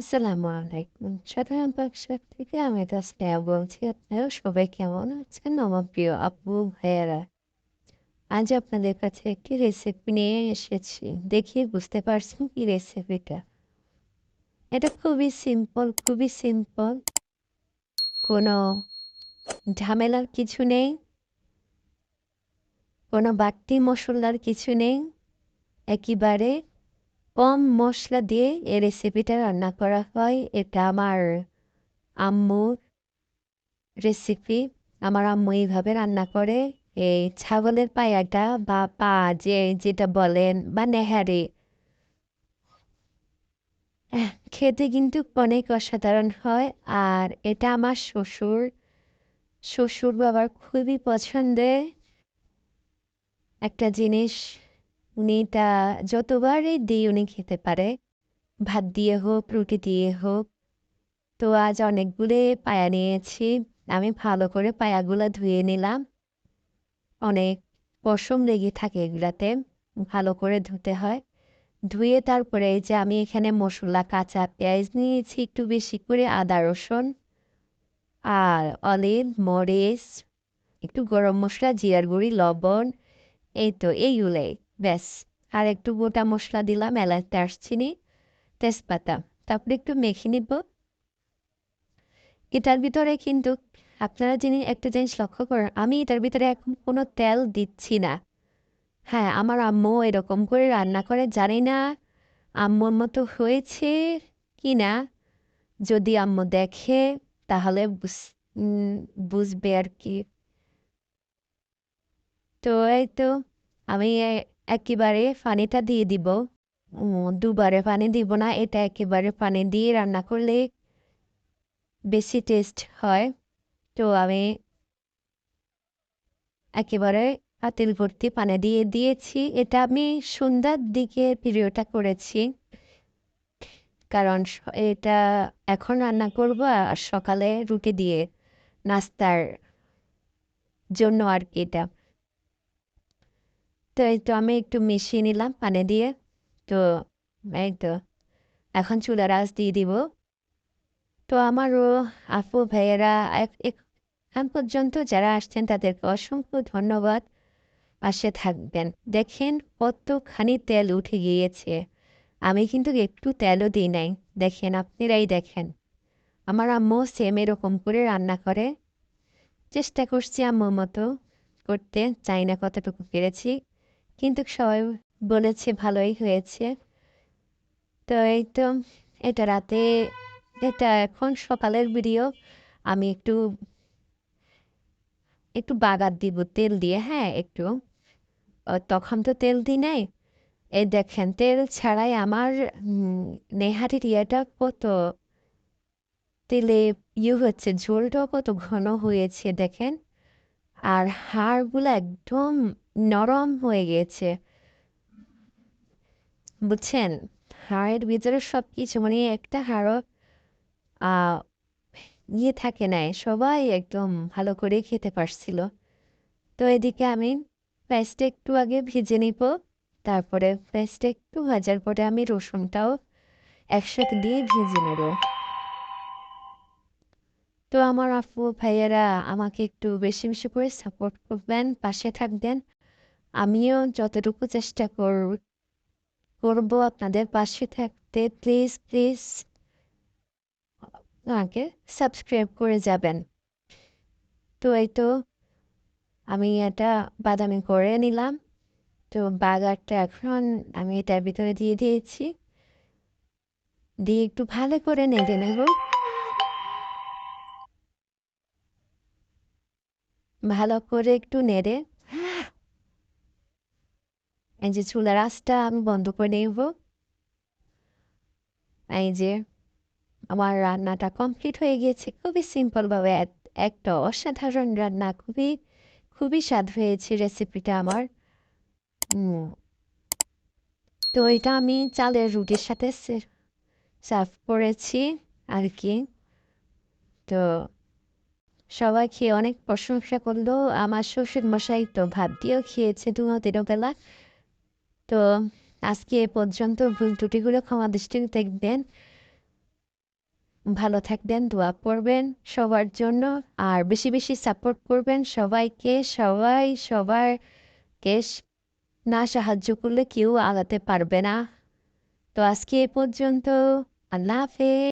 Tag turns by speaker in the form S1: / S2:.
S1: আসসালামু আলাইকুম। সাধারণ বাক্সার থেকে আমি তাসনিয়া বলছি। আপনারা সবাই কেমন আছেন? আমার প্রিয় আপু, ভাইয়েরা। আজ আপনাদের কাছে একটি রেসিপি নিয়ে এসেছি। দেখিয়ে বুঝতে পারছেন কি রেসিপিটা। এটা খুবই সিম্পল, খুবই সিম্পল। কোনো ঝামেলার কিছু নেই। কোনো বাড়তি মশলার কিছু নেই। একেবারে কম মশলা দিয়ে এই রেসিপিটা রান্না করা হয়। এটা আমার আম্মুর রেসিপি আমার আম্মু এইভাবে রান্না করে। এই ছাগলের পায়াটা বা পা যে, যেটা বলেন বা নেহারি। খেতে কিন্তু অনেক অসাধারণ হয়। আর এটা আমার শ্বশুর। শ্বশুর বাবার খুবই পছন্দের একটা জিনিস। উনি এটা যতবারই দিই উনি খেতে পারে। ভাত দিয়ে হোক, রুটি দিয়ে হোক। তো আজ অনেকগুলো পায়া নিয়েছি। আমি ভালো করে পায়াগুলো ধুয়ে নিলাম। অনেক পশম লেগে থাকে এগুলাতে, ভালো করে ধুতে হয়। ধুয়ে তারপরে এই যে আমি এখানে মশলা কাঁচা পেঁয়াজ নিয়েছি, একটু বেশি করে আদা, রসুন আর অলিভ, মরিচ, একটু গরম মশলা জিরার গুঁড়ি, লবণ, এই তো এইগুলোই ব্যাস আর একটু গোটা মশলা দিলাম, এলাচ, দারচিনি, তেজপাতা। তারপরে একটু মেখে নিব। এটার ভিতরে কিন্তু আপনারা যিনি একটা জিনিস লক্ষ্য করেন, আমি এটার ভিতরে এখন কোনো তেল দিচ্ছি না। হ্যাঁ আমার আম্মু এরকম করে রান্না করে, জানি না আম্মুর মতো হয়েছে কি না যদি আম্মু দেখে, তাহলে বুঝবে আর কি। তো এই তো, আমি একেবারে পানিটা দিয়ে দিব। দুবারে পানি দিব না, এটা একেবারে পানি দিয়ে রান্না করলে বেশি টেস্ট হয়। তো আমি একেবারে পাতিল ভর্তি পানি দিয়ে দিয়েছি। এটা আমি সন্ধ্যার দিকে পিরিয়ডটা করেছি। কারণ এটা এখন রান্না করব আর সকালে রুটি দিয়ে নাস্তার জন্য আর কি এটা। তো এই তো আমি একটু মিশিয়ে নিলাম পানি দিয়ে। তো এই তো, এখন চুলার আঁচ দিয়ে দিব। তো আমারও আপু, ভাইয়েরা এখন পর্যন্ত যারা আসছেন তাদেরকে অসংখ্য ধন্যবাদ। পাশে থাকবেন। দেখেন কতখানি তেল উঠে গিয়েছে। আমি কিন্তু একটু তেলও দিই নাই। দেখেন, আপনারাই দেখেন। আমার আম্মু সেম এরকম করে রান্না করে। চেষ্টা করছি আম্মুর মতো করতে, চাই না কতটুকু পেরেছি। কিন্তু সবাই বলেছে ভালোই হয়েছে। তো এই তো, এটা রাতে, এটা এখন সকালের ভিডিও আমি একটু একটু বাগার দিব, তেল দিয়ে হ্যাঁ একটু। তখন তো তেল দিই নাই। এই দেখেন, তেল ছাড়াই আমার নেহারির ইয়েটা কত তেলে ইয়ে হচ্ছে, ঝোলটাও কত ঘন হয়েছে, দেখেন। আর হাড়গুলো একদম নরম হয়ে গেছে। বুঝছেন? হাড়ের ভিতরে সব কিছু মানে একটা হাড়ও ইয়ে থাকে নাই সবাই একদম ভালো করে খেতে পারছিল। তো এদিকে আমি পেঁয়াজটা একটু আগে ভেজে নিব, তারপরে পেঁয়াজটা একটু ভাজার পরে আমি রসুনটাও একসাথে দিয়ে ভেজে নেব। তো আমার আপু ভাইয়েরা আমাকে একটু বেশি বেশি করে সাপোর্ট করবেন, পাশে থাকবেন। আমিও যতটুকু চেষ্টা কর, করব আপনাদের পাশে থাকতে। প্লিজ প্লিজ আমাকে সাবস্ক্রাইব করে যাবেন। তো এই তো আমি এটা বাদামি করে নিলাম। তো বাগারটা এখন আমি এটার ভিতরে দিয়ে দিয়েছি। দিয়ে একটু ভালো করে নেড়ে নেব। ভালো করে একটু নেড়ে। এই যে চুলার আঁচটা আমি বন্ধ করে নেব। এই যে আমার রান্নাটা কমপ্লিট হয়ে গিয়েছে। খুবই সিম্পলভাবে একটা অসাধারণ রান্না। খুবই খুবই স্বাদ হয়েছে রেসিপিটা আমার। তো এটা আমি চালের রুটির সাথে সার্ভ করেছি আর কি। তো সবাই খেয়ে অনেক প্রশংসা করল। আমার শ্বশুর মশাই তো ভাত দিয়েও খেয়েছে দিনও বেলা তো আজকে এ পর্যন্ত ভুল ত্রুটিগুলো ক্ষমা দৃষ্টি দেখবেন। ভালো থাকবেন, দোয়া করবেন সবার জন্য। আর বেশি বেশি সাপোর্ট করবেন সবাইকে। সবাই সবারকে না সাহায্য করলে কেউ আগাতে পারবে না। তো আজকে এ পর্যন্ত আল্লাহ হাফেজ।